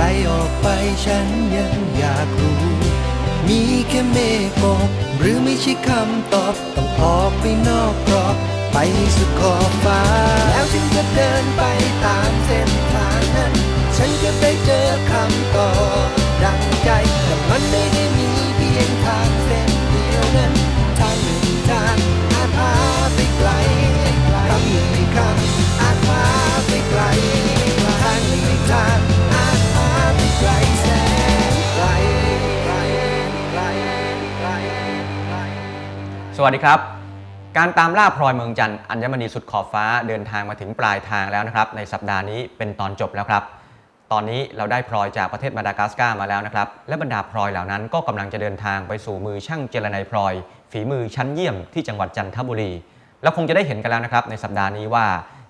ไกลออกไปฉันยังอยากรู้ มีแค่เมฆปกหรือไม่ใช่คำตอบ ต้องออกไปนอกกรอบ ไปสุดขอบฟ้า แล้วฉันจะเดินไปตาม สวัสดีครับ การตามล่าพลอยเมืองจันทร์อัญมณีสุดขอบฟ้าเดินทางมาถึงปลายทางแล้วนะครับ ในสัปดาห์นี้เป็นตอนจบแล้วครับ ตอนนี้เราได้พลอยจากประเทศมาดากัสการ์มาแล้วนะครับ และบรรดาพลอยเหล่านั้นก็กำลังจะเดินทางไปสู่มือช่างเจรไนพลอย ฝีมือชั้นเยี่ยมที่จังหวัดจันทบุรีเราคงจะได้เห็นกันแล้วนะครับในสัปดาห์นี้ว่า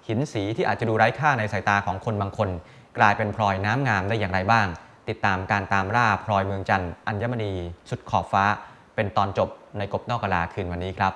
หินสีที่อาจจะดูไร้ค่าในสายตาของคนบางคน กลายเป็นพลอยน้ำงามได้อย่างไรบ้าง ติดตามการตามล่าพลอยเมืองจันทร์อัญมณีสุดขอบฟ้า เป็นตอนจบในกบนอกกะลาคืนวันนี้ครับ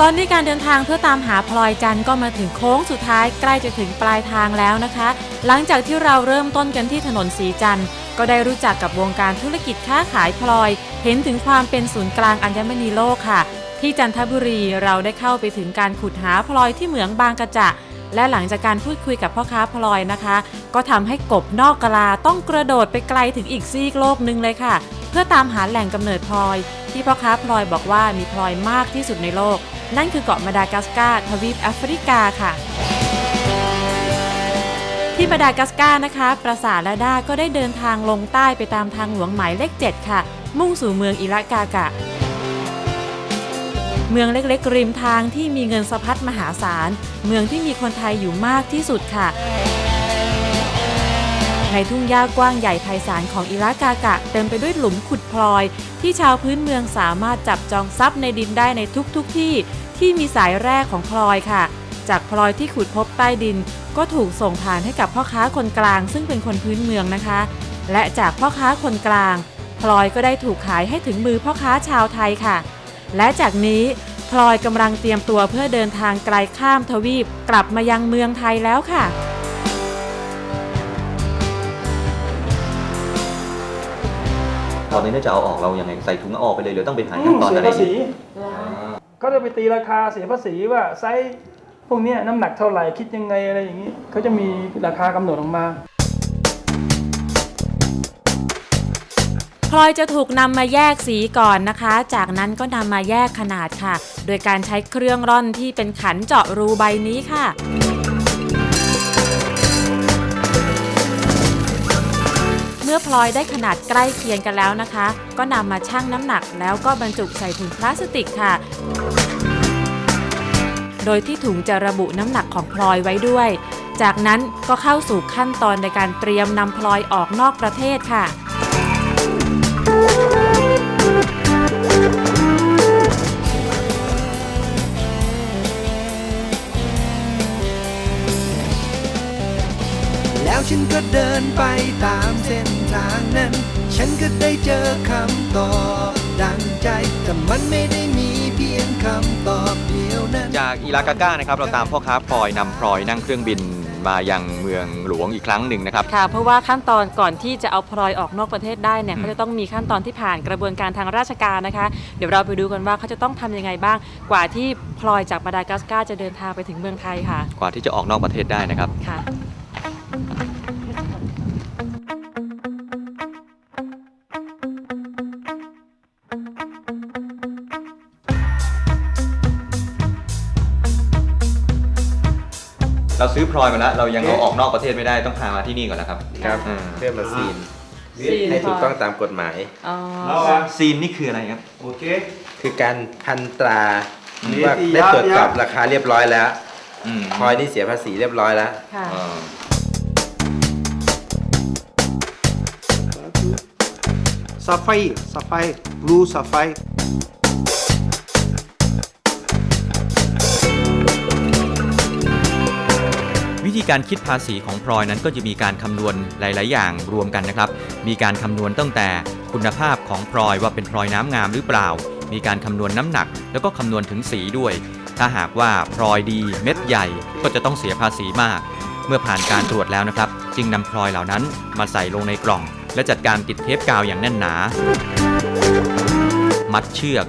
ตอนนี้การเดินทางเพื่อตามหาพลอยจันทร์ก็มาถึงโค้งสุดท้ายใกล้จะถึงปลายทางแล้วนะคะ หลังจากที่เราเริ่มต้นกันที่ถนนสีจันทร์ก็ได้รู้จักกับวงการธุรกิจค้าขายพลอย เห็นถึงความเป็นศูนย์กลางอัญมณีโลกค่ะ ที่จันทบุรีเราได้เข้าไปถึงการขุดหาพลอยที่เหมืองบางกระจะ และหลังจากการพูดคุยกับพ่อค้าพลอยนะคะ ก็ทำให้กบนอกกะลาต้องกระโดดไปไกลถึงอีกซีกโลกหนึ่งเลยค่ะ เพื่อตามหาแหล่งกำเนิดพลอย ที่พ่อค้าพลอยบอกว่ามีพลอยมากที่สุดในโลก นั่นคือเกาะมาดากัสการ์ทวีปแอฟริกาค่ะที่มาดากัสการ์นะคะ ปราสาทและด้าก็ได้เดินทางลงใต้ไปตามทางหลวงหมายเลข 7 ค่ะ มุ่งสู่เมืองอิรากากะ เมืองเล็กๆ ริมทางที่มีเงินสะพัดมหาศาล เมืองที่มีคนไทยอยู่มากที่สุดค่ะ ในทุ่งหญ้ากว้างใหญ่ไพศาลของอิรากากะ เต็มไปด้วยหลุมขุดพลอย ที่ชาวพื้นเมืองสามารถจับจองทรัพย์ในดินได้ในทุกๆทที่ที่มีสายแร่ของพลอยค่ะ จากพลอยที่ขุดพบใต้ดิน ก็ถูกส่งผ่านให้กับพ่อค้าคนกลาง ซึ่งเป็นคนพื้นเมืองนะคะ และจากพ่อค้าคนกลางพลอยก็ได้ถูกขายให้ถึงมือพ่อค้าชาวไทยค่ะ และจากนี้พลอยกำลังเตรียมตัวเพื่อเดินทางไกลข้ามทวีปกลับมายังเมืองไทยแล้วค่ะตอนนี้น่าจะเอาออกเรายังไงใส่ถุงเอาออกไปเลยหรือต้องไปหาขั้นตอนเสีอะยไรภาษีอีกเขาจะไปตีราคาเสียภาษีว่าไซส์พวกเนี้ยน้ำหนักเท่าไหร่คิดยังไงอะไรอย่างนี้เขาจะมีราคากำหนดออกมา ลอยจะถูกนำมาแยกสีก่อนนะคะ จากนั้นก็นำมาแยกขนาดค่ะ โดยการใช้เครื่องร่อนที่เป็นขันเจาะรูใบนี้ค่ะเมื่อพลอยได้ขนาดใกล้เคียงกันแล้วนะคะ ก็นำมาชั่งน้ำหนักแล้วก็บรรจุใส่ถุงพลาสติกค่ะ โดยที่ถุงจะระบุน้ำหนักของพลอยไว้ด้วย จากนั้นก็เข้าสู่ขั้นตอนในการเตรียมนำพลอยออกนอกประเทศค่ะ ฉันก็เดินไปตามเส้นทางนั้น ฉันก็ได้เจอคำตอบดังใจ แต่มันไม่ได้มีเพียงคำตอบเดียวนั้น จากอิรากาก้านะครับเราตามพ่อค้าพลอยนำพลอยนั่งเครื่องบินมายังเมืองหลวงอีกครั้งหนึ่งนะครับ ค่ะ เพราะว่าขั้นตอนก่อนที่จะเอาพลอยออกนอกประเทศได้เนี่ยอืมเขาจะต้องมีขั้นตอนที่ผ่านกระบวนการทางราชการนะคะ เดี๋ยวเราไปดูกันว่าเขาจะต้องทำยังไงบ้าง กว่าที่พลอยจากมาดากัสการ์จะเดินทางไปถึงเมืองไทยค่ะ กว่าที่จะออกนอกประเทศได้นะครับ ค่ะ เราซื้อพลอยมาแล้ว เรายังเอาออกนอกประเทศไม่ได้ต้องพามาที่นี่ก่อนนะครับครับอืมเพื่อมาซีนซีนให้ถูกค่ะต้องตามกฎหมาย อ๋อ ซีนนี่คืออะไรครับคือการพันตราอืมว่าได้ตรวจสอบราคาเรียบร้อยแล้วอืมพลอยนี่เสียภาษีเรียบร้อยแล้ว ค่ะ อ่า Sapphire, sapphire, blue sapphire. ธีการคิดภาษีของพลอยนั้นก็จะมีการคำนวณหลาย ๆ อย่างรวมกันนะครับ มีการคำนวณตั้งแต่คุณภาพของพลอยว่าเป็นพลอยน้ำงามหรือเปล่า มีการคำนวณน้ำหนัก แล้วก็คำนวณถึงสีด้วย ถ้าหากว่าพลอยดีเม็ดใหญ่ก็จะต้องเสียภาษีมาก เมื่อผ่านการตรวจแล้วนะครับ จึงนำพลอยเหล่านั้นมาใส่ลงในกล่อง และจัดการติดเทปกาวอย่างแน่นหนา มัดเชือก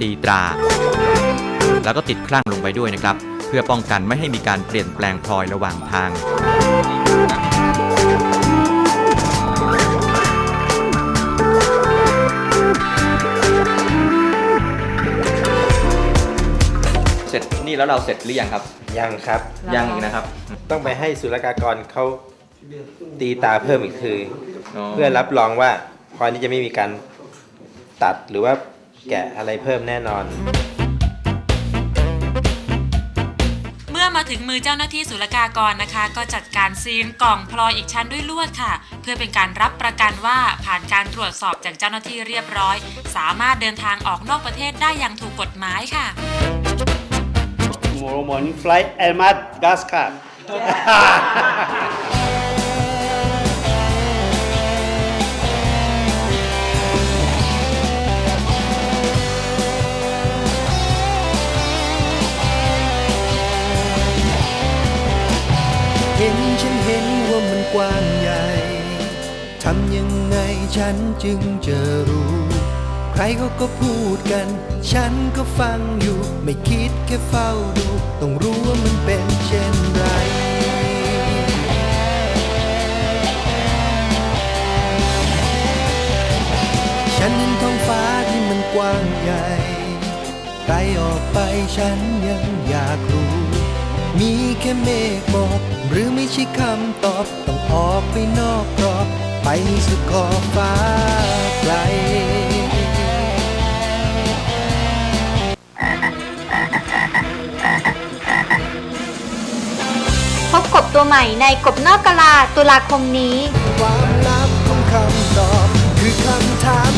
ตีตรา แล้วก็ติดคลั่งลงไปด้วยนะครับ เพื่อป้องกันไม่ให้มีการเปลี่ยนแปลงพลอยระหว่างทางเสร็จนี่แล้วเราเสร็จหรือยังครับ ยังครับ ยังอีกนะครับ ต้องไปให้ศุลกากรเขาตีตาเพิ่มอีกคืออ๋อเพื่อรับรองว่าพลอยนี้จะไม่มีการตัดหรือว่าแกะอะไรเพิ่มแน่นอน ถึงมือเจ้าหน้าที่ศุลกากรนะคะ ก็จัดการซีนกล่องพลอยอีกชั้นด้วยลวดค่ะ เพื่อเป็นการรับประกันว่าผ่านการตรวจสอบจากเจ้าหน้าที่เรียบร้อย สามารถเดินทางออกนอกประเทศได้อย่างถูกกฎหมายค่ะ Tomorrow morning flight Elmat Gas Card ฉันเห็นว่ามันกว้างใหญ่ ทำยังไงฉันจึงจะรู้ ใครเขาก็พูดกัน ฉันก็ฟังอยู่ ไม่คิดแค่เฝ้าดู ต้องรู้ว่ามันเป็นเช่นไรฉันเห็นท้องฟ้าที่มันกว้างใหญ่ ไกลออกไปฉันยังอยากรู้ มีแค่เมฆหมอกหรือไม่ใช่คำตอบ ต้องออกไปนอกกรอบ ไปสุดขอบฟ้าไกลพบกบตัวใหม่ในกบนอกกะลาตุลาคมนี้ ความลับของคำตอบ คือคำถามตอบ